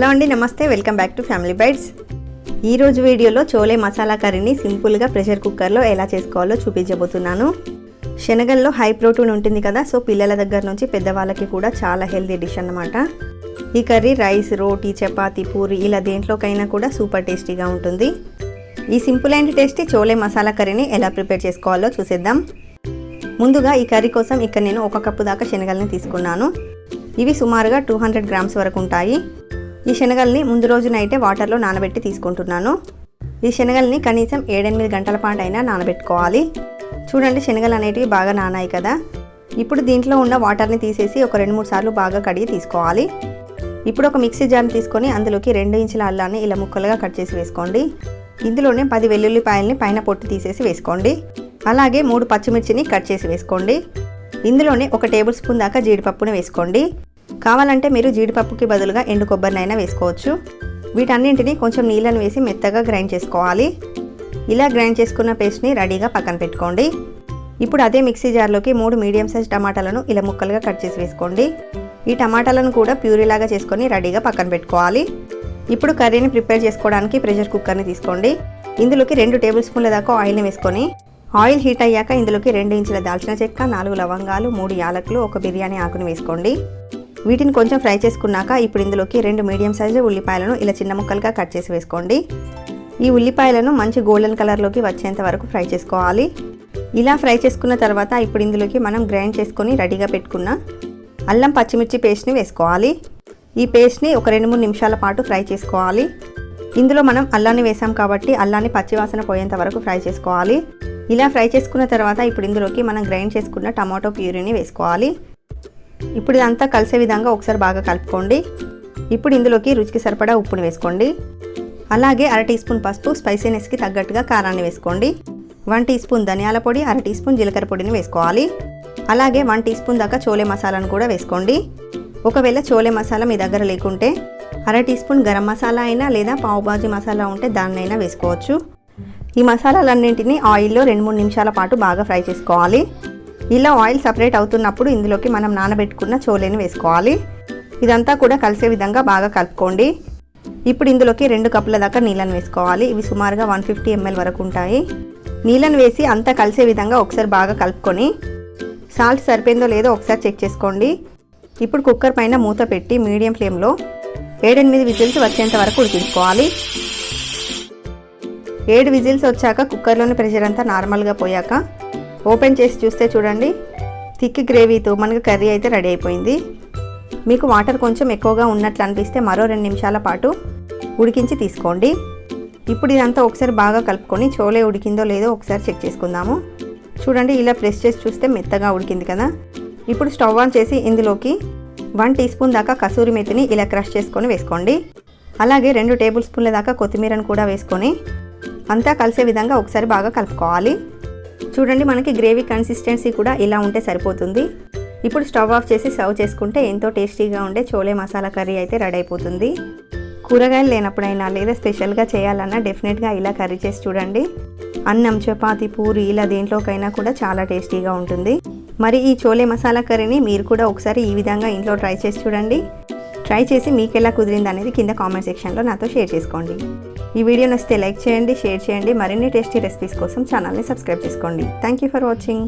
Hello అండి నమస్తే. Welcome back to family bytes. ఈరోజు వీడియోలో చోలే మసాలా కర్రీని సింపుల్గా ప్రెషర్ కుక్కర్లో ఎలా చేసుకోవాలో చూపించబోతున్నాను. శనగల్లో హై ప్రోటీన్ ఉంటుంది కదా సో పిల్లల దగ్గర నుంచి పెద్దవాళ్ళకి కూడా చాలా హెల్తీ డిష్ అన్నమాట. ఈ కర్రీ రైస్ రోటీ చపాతీ పూరి ఇలా దేంట్లోకైనా కూడా సూపర్ టేస్టీగా ఉంటుంది. ఈ simple and tasty chole masala కర్రీని ఎలా ప్రిపేర్ చేసుకోవాలో చూసేద్దాం. ముందుగా ఈ కర్రీ కోసం ఇక్కడ నేను ఒక కప్పు దాకా శనగల్ని తీసుకున్నాను. ఇవి సుమారుగా టూ హండ్రెడ్ గ్రామ్స్ వరకు ఉంటాయి. ఈ శనగల్ని ముందు రోజు నైటే వాటర్లో నానబెట్టి తీసుకుంటున్నాను. ఈ శనగల్ని కనీసం ఏడెనిమిది గంటల పాటు అయినా నానబెట్టుకోవాలి. చూడండి శనగలు అనేటివి బాగా నానాయి కదా. ఇప్పుడు దీంట్లో ఉన్న వాటర్ని తీసేసి ఒక రెండు మూడు సార్లు బాగా కడిగి తీసుకోవాలి. ఇప్పుడు ఒక మిక్సీ జార్ని తీసుకొని అందులోకి రెండు ఇంచుల అల్లాన్ని ఇలా ముక్కలుగా కట్ చేసి వేసుకోండి. ఇందులోనే పది వెల్లుల్లిపాయల్ని పైన పొట్టు తీసేసి వేసుకోండి. అలాగే మూడు పచ్చిమిర్చిని కట్ చేసి వేసుకోండి. ఇందులోనే ఒక టేబుల్ స్పూన్ దాకా జీడిపప్పుని వేసుకోండి. కావాలంటే మీరు జీడిపప్పుకి బదులుగా ఎండు కొబ్బరినైనా వేసుకోవచ్చు. వీటన్నింటినీ కొంచెం నీళ్ళను వేసి మెత్తగా గ్రైండ్ చేసుకోవాలి. ఇలా గ్రైండ్ చేసుకున్న పేస్ట్ని రెడీగా పక్కన పెట్టుకోండి. ఇప్పుడు అదే మిక్సీ జార్లోకి మూడు మీడియం సైజ్ టమాటాలను ఇలా ముక్కలుగా కట్ చేసి వేసుకోండి. ఈ టమాటాలను కూడా ప్యూరీలాగా చేసుకొని రెడీగా పక్కన పెట్టుకోవాలి. ఇప్పుడు కర్రీని ప్రిపేర్ చేసుకోవడానికి ప్రెషర్ కుక్కర్ని తీసుకోండి. ఇందులోకి రెండు టేబుల్ స్పూన్ల దాకా ఆయిల్ని వేసుకొని ఆయిల్ హీట్ అయ్యాక ఇందులోకి రెండు ఇంచుల దాల్చిన చెక్క నాలుగు లవంగాలు మూడు యాలకులు ఒక బిర్యానీ ఆకుని వేసుకోండి. వీటిని కొంచెం ఫ్రై చేసుకున్నాక ఇప్పుడు ఇందులోకి రెండు మీడియం సైజు ఉల్లిపాయలను ఇలా చిన్న ముక్కలుగా కట్ చేసి వేసుకోండి. ఈ ఉల్లిపాయలను మంచి గోల్డెన్ కలర్లోకి వచ్చేంత వరకు ఫ్రై చేసుకోవాలి. ఇలా ఫ్రై చేసుకున్న తర్వాత ఇప్పుడు ఇందులోకి మనం గ్రైండ్ చేసుకొని రెడీగా పెట్టుకున్న అల్లం పచ్చిమిర్చి పేస్ట్ని వేసుకోవాలి. ఈ పేస్ట్ని ఒక రెండు మూడు నిమిషాల పాటు ఫ్రై చేసుకోవాలి. ఇందులో మనం అల్లాన్ని వేసాం కాబట్టి అల్లాన్ని పచ్చివాసన పోయేంత వరకు ఫ్రై చేసుకోవాలి. ఇలా ఫ్రై చేసుకున్న తర్వాత ఇప్పుడు ఇందులోకి మనం గ్రైండ్ చేసుకున్న టమాటో ప్యూరీని వేసుకోవాలి. ఇప్పుడు ఇదంతా కలిసే విధంగా ఒకసారి బాగా కలుపుకోండి. ఇప్పుడు ఇందులోకి రుచికి సరిపడా ఉప్పుని వేసుకోండి. అలాగే అర టీ స్పూన్ పసుపు స్పైసీనెస్కి తగ్గట్టుగా కారాన్ని వేసుకోండి. వన్ టీ స్పూన్ ధనియాల పొడి అర టీ స్పూన్ జీలకర్ర పొడిని వేసుకోవాలి. అలాగే వన్ టీ స్పూన్ దాకా చోలే మసాలాను కూడా వేసుకోండి. ఒకవేళ చోలే మసాలా మీ దగ్గర లేకుంటే అర టీ స్పూన్ గరం మసాలా అయినా లేదా పావుబాజీ మసాలా ఉంటే దాన్నైనా వేసుకోవచ్చు. ఈ మసాలాలన్నింటినీ ఆయిల్లో రెండు మూడు నిమిషాల పాటు బాగా ఫ్రై చేసుకోవాలి. ఇలా ఆయిల్ సపరేట్ అవుతున్నప్పుడు ఇందులోకి మనం నానబెట్టుకున్న చోలేని వేసుకోవాలి. ఇదంతా కూడా కలిసే విధంగా బాగా కలుపుకోండి. ఇప్పుడు ఇందులోకి రెండు కప్పుల దాకా నీళ్ళని వేసుకోవాలి. ఇవి సుమారుగా వన్ ఫిఫ్టీ ఎంఎల్ వరకు ఉంటాయి. నీళ్ళని వేసి అంతా కలిసే విధంగా ఒకసారి బాగా కలుపుకొని సాల్ట్ సరిపోయిందో లేదో ఒకసారి చెక్ చేసుకోండి. ఇప్పుడు కుక్కర్ పైన మూత పెట్టి మీడియం ఫ్లేమ్లో ఏడెనిమిది విజిల్స్ వచ్చేంత వరకు ఉడికించుకోవాలి. ఏడు విజిల్స్ వచ్చాక కుక్కర్లోని ప్రెషర్ అంతా నార్మల్గా పోయాక ఓపెన్ చేసి చూస్తే చూడండి. థిక్ గ్రేవీతో మనకు కర్రీ అయితే రెడీ అయిపోయింది. మీకు వాటర్ కొంచెం ఎక్కువగా ఉన్నట్లు అనిపిస్తే మరో రెండు నిమిషాల పాటు ఉడికించి తీసుకోండి. ఇప్పుడు ఇదంతా ఒకసారి బాగా కలుపుకొని చోలే ఉడికిందో లేదో ఒకసారి చెక్ చేసుకుందాము. చూడండి ఇలా ప్రెస్ చేసి చూస్తే మెత్తగా ఉడికింది కదా. ఇప్పుడు స్టవ్ ఆన్ చేసి ఇందులోకి వన్ టీ స్పూన్ దాకా కసూరి మెతిని ఇలా క్రష్ చేసుకొని వేసుకోండి. అలాగే రెండు టేబుల్ స్పూన్ల దాకా కొత్తిమీరను కూడా వేసుకొని అంతా కలిసే విధంగా ఒకసారి బాగా కలుపుకోవాలి. చూడండి మనకి గ్రేవీ కన్సిస్టెన్సీ కూడా ఇలా ఉంటే సరిపోతుంది. ఇప్పుడు స్టవ్ ఆఫ్ చేసి సర్వ్ చేసుకుంటే ఎంతో టేస్టీగా ఉండే చోలే మసాలా కర్రీ అయితే రెడీ అయిపోతుంది. కూరగాయలు లేనప్పుడైనా లేదా స్పెషల్గా చేయాలన్నా డెఫినెట్గా ఇలా కర్రీ చేసి చూడండి. అన్నం చపాతి పూరి ఇలా దేంట్లోకైనా కూడా చాలా టేస్టీగా ఉంటుంది. మరి ఈ చోలే మసాలా కర్రీని మీరు కూడా ఒకసారి ఈ విధంగా ఇంట్లో ట్రై చేసి చూడండి. ట్రై చేసి మీకు ఎలా కుదిరింది అనేది కింద కామెంట్ సెక్షన్లో నాతో షేర్ చేసుకోండి. ఈ వీడియో నచ్చితే లైక్ చేయండి షేర్ చేయండి. మరిన్ని టేస్టీ రెసిపీస్ కోసం ఛానల్ని సబ్స్క్రైబ్ చేసుకోండి. Thank you for watching